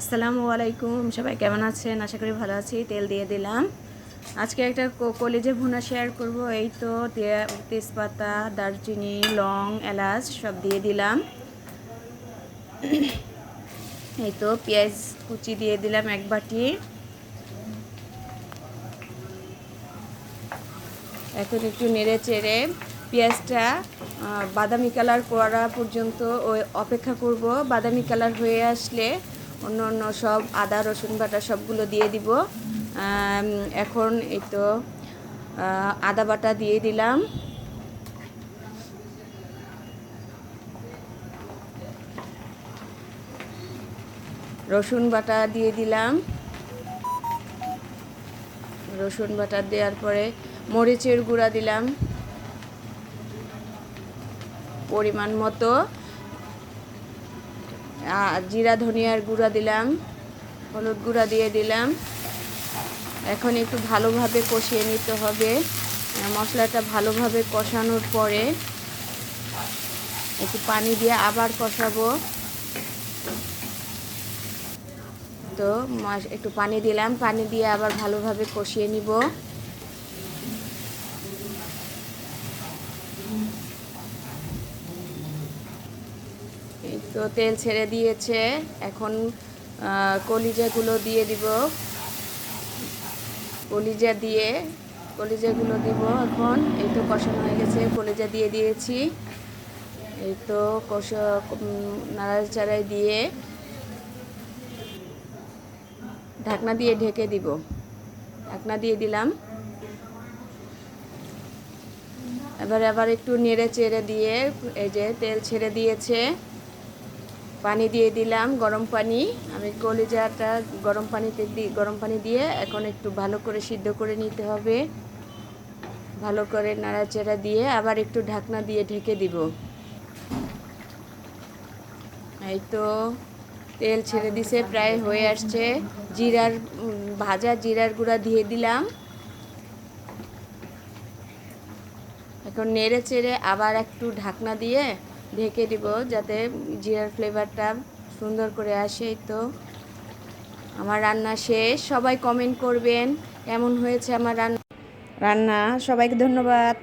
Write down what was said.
আসসালামু আলাইকুম, সবাই কেমন আছেন? আশা করি ভালো আছি, তেল দিয়ে দিলাম। আজকে একটা কলেজে ভুনা শেয়ার করব, এই তো তেজপাতা, দারচিনি, লং, এলাচ সব দিয়ে দিলাম। এই তো পেঁয়াজ কুচি দিয়ে দিলাম এক বাটি। এখন একটু নেড়ে চেড়ে পেঁয়াজটা বাদামি কালার করা পর্যন্ত ওই অপেক্ষা করব। বাদামি কালার হয়ে আসলে অন্য অন্য সব আদা, রসুন বাটা সবগুলো দিয়ে দিব। এখন এই তো আদা বাটা দিয়ে দিলাম। রসুন বাটা দিয়ে দিলাম। রসুন বাটা দেওয়ার পরে মরিচের গুঁড়া দিলাম। পরিমাণ মতো। জিরা, ধনিয়ার গুঁড়া দিলাম, হলুদ গুঁড়া দিয়ে দিলাম। এখন একটু ভালোভাবে কষিয়ে নিতে হবে। মশলাটা ভালোভাবে কষানোর পরে একটু পানি দিয়ে আবার কষাবো। তো একটু পানি দিলাম, পানি দিয়ে আবার ভালোভাবে কষিয়ে নিব। তো তেল ছেড়ে দিয়েছে। এখন কলিজাগুলো দিয়ে দিব। কলিজা দিয়ে, কলিজাগুলো দিব এখন। এই তো কষানো হয়ে গেছে, কলিজা দিয়ে দিয়েছি। এই তো কষা নাড়াচাড়াই দিয়ে ঢাকনা দিয়ে ঢেকে দিব। ঢাকনা দিয়ে দিলাম। এবার আবার একটু নেড়ে চেড়ে দিয়ে, এই যে তেল ছেড়ে দিয়েছে। পানি দিয়ে দিলাম, গরম পানি। আমি কলিজাটা গরম পানিতে দি, গরম পানি দিয়ে এখন একটু ভালো করে সিদ্ধ করে নিতে হবে। ভালো করে নাড়াচাড়া দিয়ে আবার একটু ঢাকনা দিয়ে ঢেকে দিব। এই তো তেল ছেড়ে দিছে, প্রায় হয়ে আসছে। জিরার ভাজা জিরার গুঁড়া দিয়ে দিলাম। এখন নেড়ে চেড়ে আবার একটু ঢাকনা দিয়ে ঢেকে দিব যাতে জিরার ফ্লেভারটা সুন্দর করে আসে তো। আমার রান্না শেষ, সবাই কমেন্ট করবেন, কেমন হয়েছে আমার রান্না? রান্না, সবাইকে ধন্যবাদ।